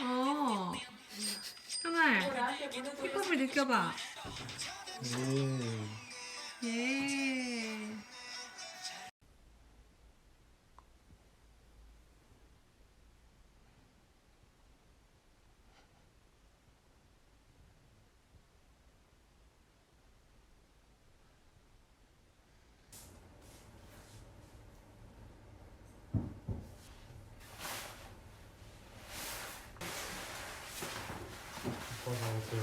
어. 하늘 나한테 힙합을 느껴봐. 예. 예. 나오세요.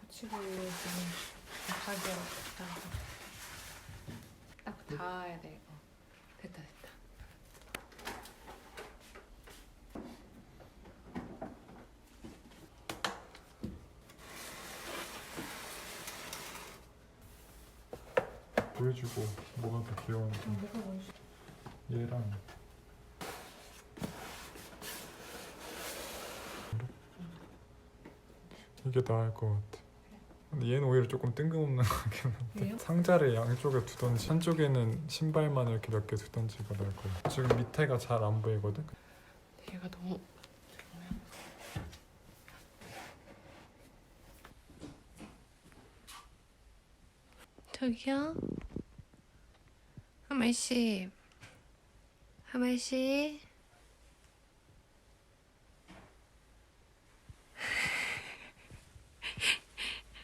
고치고 지금 가게 딱 닿아야 돼. 어. 됐다 됐다. 보여주고 뭐가 더 귀여운지. 얘랑 이게 나을 것 같아. 근데 얘는 오히려 조금 뜬금없는 것 같긴 한데 왜요? 상자를 양쪽에 두던지 한쪽에는 신발만 이렇게 몇 개 두던지가 나을 거야. 지금 밑에가 잘 안 보이거든. 얘가 너무 저기요 하말씨 하말씨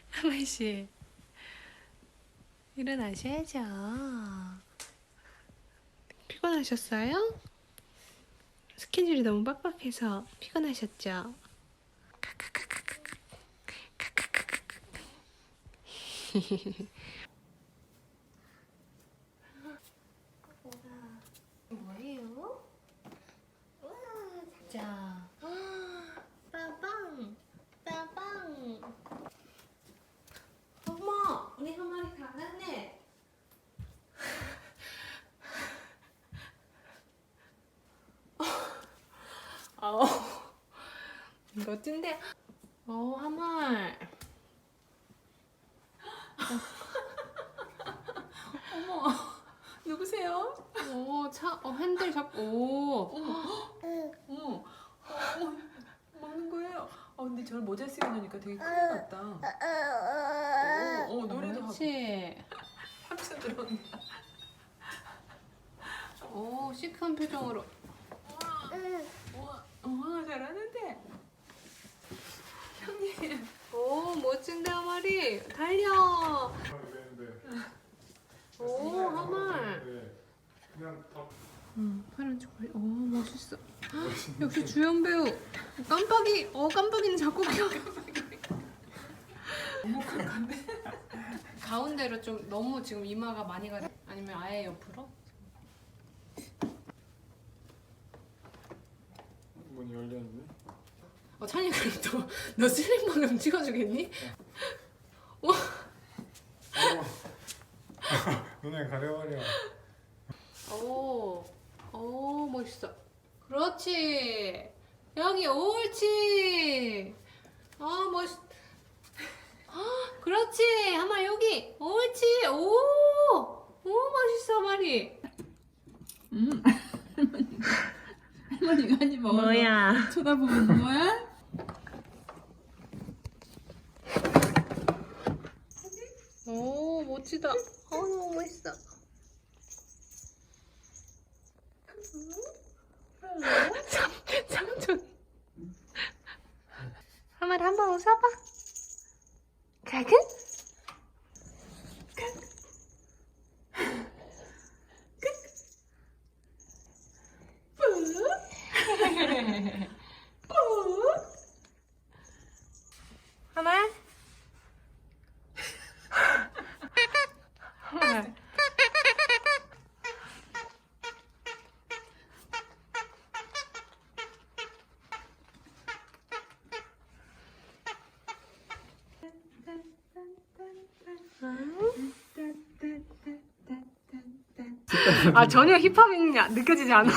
하말씨 일어나셔야죠 피곤하셨어요? 스케줄이 너무 빡빡해서 피곤하셨죠? 뭐예요? 우와, 자, 빠방, 빠방. 어머, 우리 한 마리 다 났네. 아우 멋진데 어 하말 어머 누구세요? 오 차 어, 핸들 잡고 오 어머 어머 먹는 거예요? 어 근데 저를 모자 쓰고 나니까 되게 큰일 났다 어, 어 노래도 하고 그렇지. 삼촌 들어온다 오 시크한 표정으로. 우와 우와 잘하는데 형님 오 멋진데 하말이 달려. 오 하말. 그냥 다 응 파란 초콜릿. 오 멋있어. 역시 주연 배우. 깜빡이. 어 깜빡이는 자꾸 켜. 너무 깜깜해 가운데로 좀 너무 지금 이마가 많이 가. 아니면 아예 옆으로? 문이 열려 있네. 어 찬이 그럼 너너 슬림만 좀 찍어주겠니? 눈에 가려버려. 오, 오 멋있어. 그렇지. 여기 옳지. 아 멋있. 아, 그렇지. 하마 여기. 옳지. 오, 오 멋있어 말이. 할머니가 한입 먹어서 뭐야 쳐다보고 있는 거야? 오 멋지다. 어 너무 멋있어. 삼, 삼촌. 하마리 한번 웃어봐. 가그? 하말? 하말. 아 전혀 힙합이 느껴지지 않아.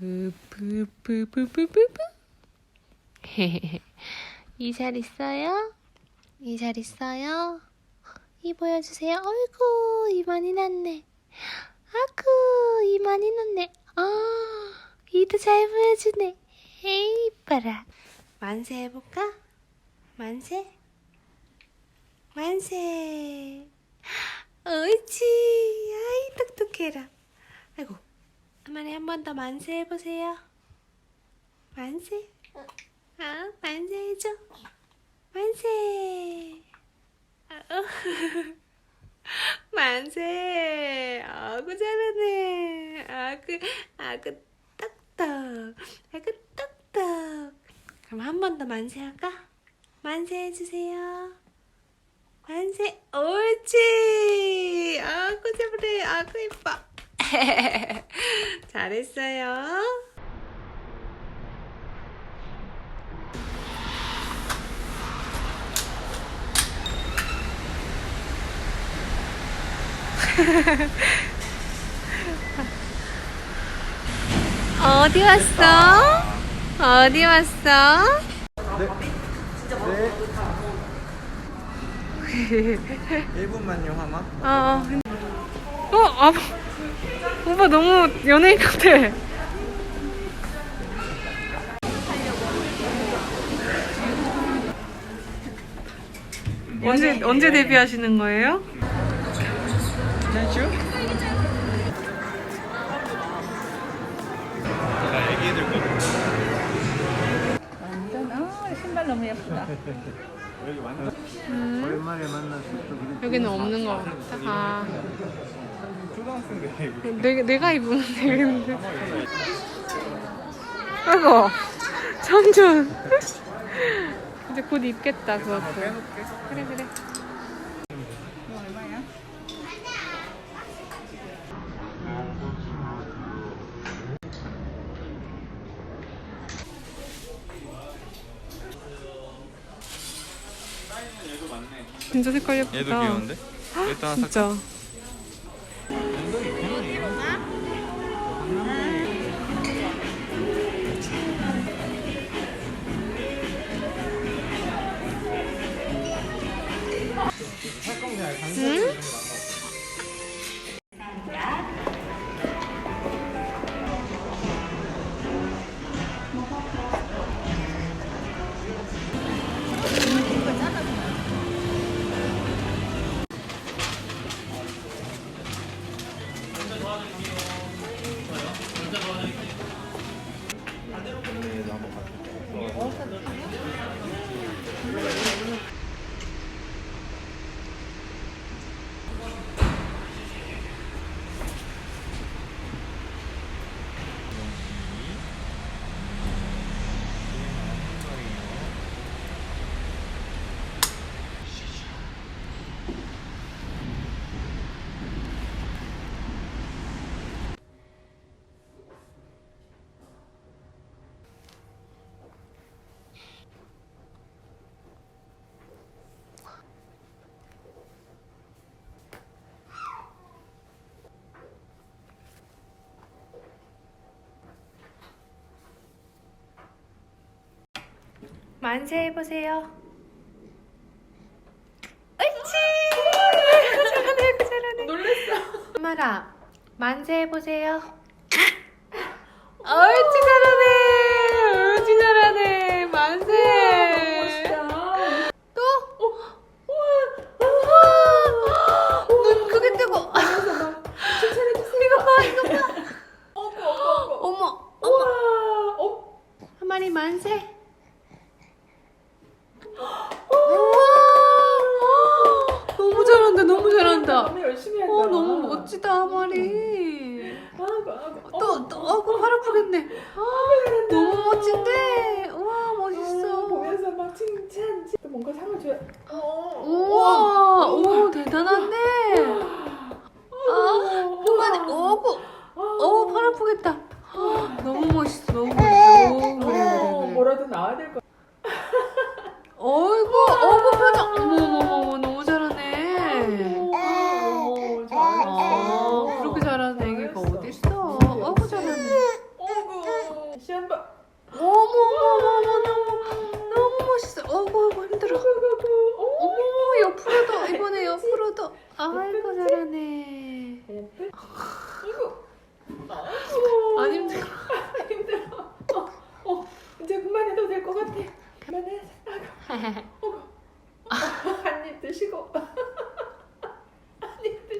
뿌뿌뿌뿌뿌뿌 이잘 있어요? 이 잘 있어요? 이 보여주세요. 어이구 이 많이 났네. 아쿠 이 많이 났네. 아 이도 잘 보여주네. 에이 이뻐라. 만세 해볼까? 만세? 만세. 옳지. 아이 똑똑해라. 아이고. 어머니 한번 더 만세 해보세요. 만세. 아 만세 해줘. 만세. 아, 어. 만세. 아구 잘하네. 아구 아구 똑똑. 아구 똑똑. 그럼 한 번 더 만세 할까? 만세 해주세요. 만세. 옳지. 아구 잘해. 아구 이뻐. 잘했어요. 어디 왔어? 어디 왔어? 네. 1분만요 하나? 어. 어, 아, 오빠 너무 연예인 같아. 언제 언제 데뷔하시는 거예요? 제가 애기들 거 완전 아 신발 너무 예쁘다. 오랜만에 만나서 또 우리 여기는 없는 것 같아. 아, 초등학생들 이거 내, 내가 입으면 되겠는데. 아이고, 정준. 이제 곧 입겠다, 그것도. 그래, 그래. 이거 얼마야? 진짜 색깔 예쁘다. 얘도 귀여운데? 일단 사 진짜. 만세 해 보세요. 옳지! 잘하네, 잘하네. 놀랬어. 엄마라, 만세 해 보세요. 옳지, 잘하네. 옳지, 잘하네. 만세. 또? 우와! 눈 크게 뜨고. 이거 봐, 이거 봐. 어머, 어머. 한 마리 만세. 우와!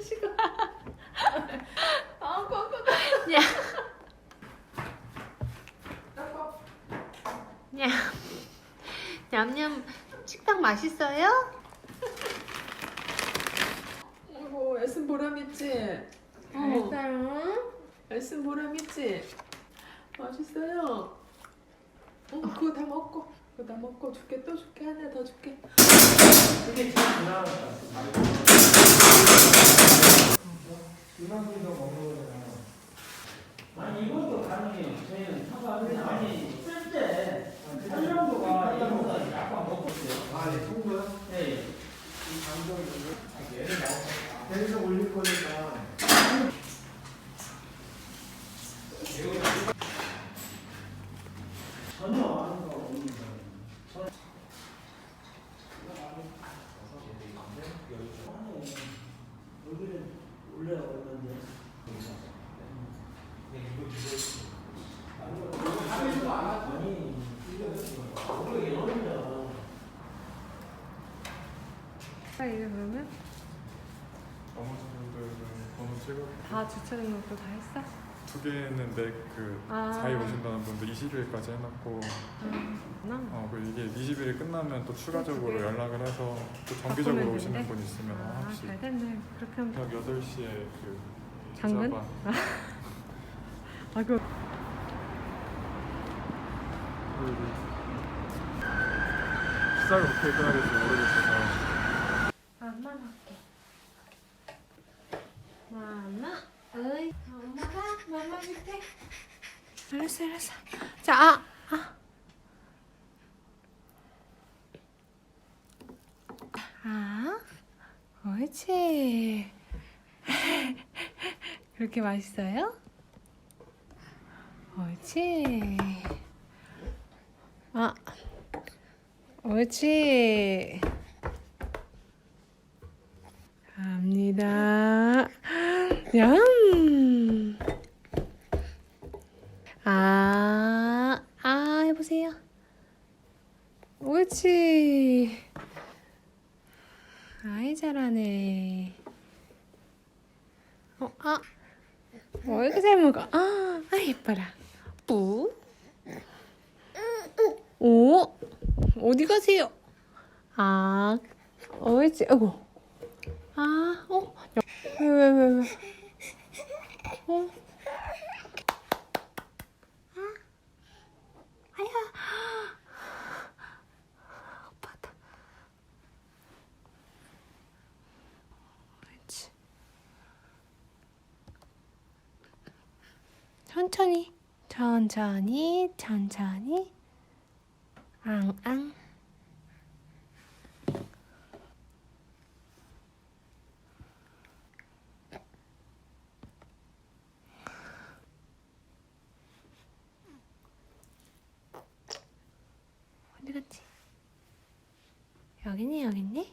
시가. 아, 꽉꽉. 야. 야. 냠냠 식당 맛있어요? 이거 애쓴 보람 있지? 맛있어요. 애쓴 보람 있지? 맛있어요. 어, 그거 다 먹고. 그거 다 먹고 줄게. 또 줄게. 하나 더 줄게. 그게 제일 불안하다. 아니 이것도 가능해요. 저희는 상관없이 아니 쓸때 설명도가 이거보다 약간 먹고 있어요. 아, 예, 통보요? 네. 이 감정이 얘를 나와. 계속 올릴 거니까. 전혀 아는 거 없는 거예요. 여기는 원래 얼마인데? 아, 이게 그러면 나머지 분들은 번호 찍어 다 주차 등록도 다 했어? 두 개는 내그 아. 4일 오신다는 분들 20일까지 해놨고 나? 어, 그 이게 20일이 끝나면 또 추가적으로 그게? 연락을 해서 또 정기적으로 바꾸면 오시는? 분 있으면 아, 혹시 잘 됐네. 그렇게 하면. 저녁 8시에 그? 기자반 아, 그 시작을 어떻게 끝나야 될지 모르겠어서 엄마 할게. 마마, 어이, 엄마가 마마 밑에. 알았어, 알았어. 자, 아, 아. 아, 옳지. 그렇게 맛있어요? 옳지. 아, 옳지. 갑니다. 얌. 아, 아, 해보세요. 옳지. 아이, 잘하네. 어, 아. 어, 이렇게 잘 먹어. 아, 아, 예뻐라. 뿌. 오, 어디 가세요? 아, 옳지. 아이고. 아, 어, 왜, 왜, 왜, 왜? 어? 아. 천천히, 천천히, 천천히. 앙앙. 여기네 여기네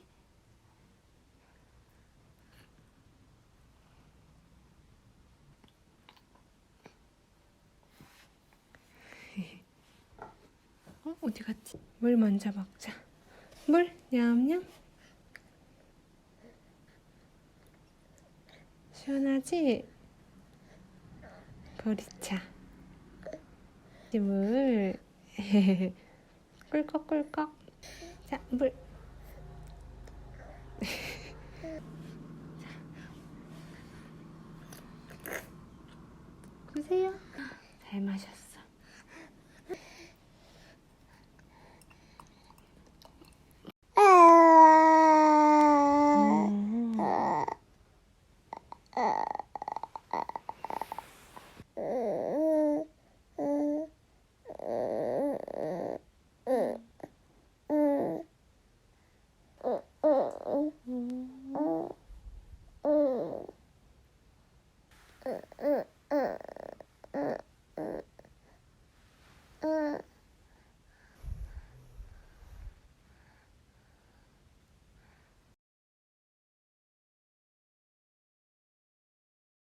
어 어디 갔지? 물 먼저 먹자 물 냠냠 시원하지? 보리차 물 꿀꺽꿀꺽. 자, 물. 보세요. 잘 마셨어.